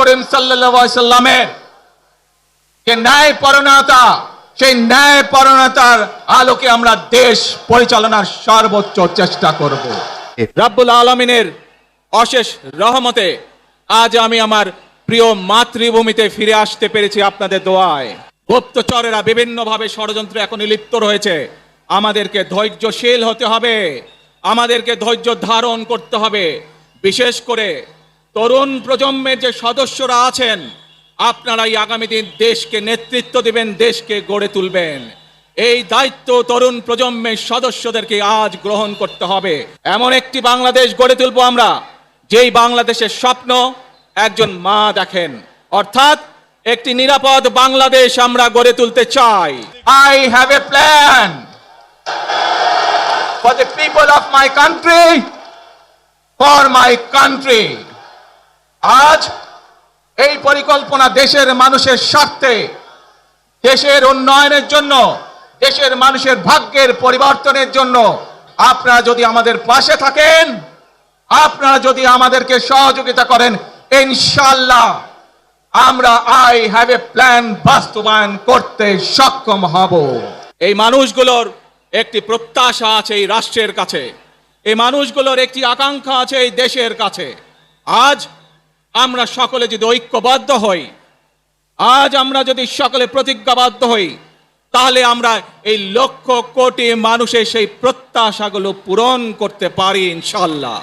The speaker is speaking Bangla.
করিম সাল্লামের। যে ন্যায় পরণতা সেই ন্যায় পরণতার আলোকে আমরা দেশ পরিচালনার সর্বোচ্চ চেষ্টা করব। রাব্বুল আলমিনের অশেষ রহমতে আজ আমি আমার প্রিয় মাতৃভূমিতে ফিরে আসতে পেরেছি আপনাদের দোয়ায়। গুপ্তচরেরা বিভিন্নভাবে ষড়যন্ত্র এখন লিপ্ত রয়েছে। আমাদেরকে ধৈর্যশীল হতে হবে। আমাদেরকে ধৈর্য ধারণ করতে হবে। বিশেষ করে তরুণ প্রজন্মের যে সদস্যরা আছেন, আপনারাই আগামী দিন দেশকে নেতৃত্ব দিবেন, দেশকে গড়ে তুলবেন। এই দায়িত্ব তরুণ প্রজন্মের সদস্যদেরকে আজ গ্রহণ করতে হবে। এমন একটি বাংলাদেশ গড়ে তুলবো আমরা, যেই বাংলাদেশের স্বপ্ন একজন মা দেখেন। অর্থাৎ একটি নিরাপদ বাংলাদেশ আমরা গড়ে তুলতে চাই। I have a plan for the people of my country for my country আজ এই পরিকল্পনা দেশের মানুষের স্বার্থে, দেশের উন্নয়নের জন্য, দেশের মানুষের ভাগ্যের পরিবর্তনের জন্য আপনারা যদি আমাদের পাশে থাকেন, আপনারা যদি আমাদেরকে সহযোগিতা করেন ইনশাল্লাহ আমরা আই হ্যাভ এ প্ল্যান বাস্তবায়ন করতে সক্ষম হব। এই মানুষগুলোর একটি প্রত্যাশা আছে এই রাষ্ট্রের কাছে, এই মানুষগুলোর একটি আকাঙ্ক্ষা আছে এই দেশের কাছে। আজ আমরা সকলে যদি ঐক্যবদ্ধ হই, আজ আমরা যদি সকলে প্রতিজ্ঞাবদ্ধ হই, তাহলে আমরা এই লক্ষ কোটি মানুষের সেই প্রত্যাশাগুলো পূরণ করতে পারি ইনশাল্লাহ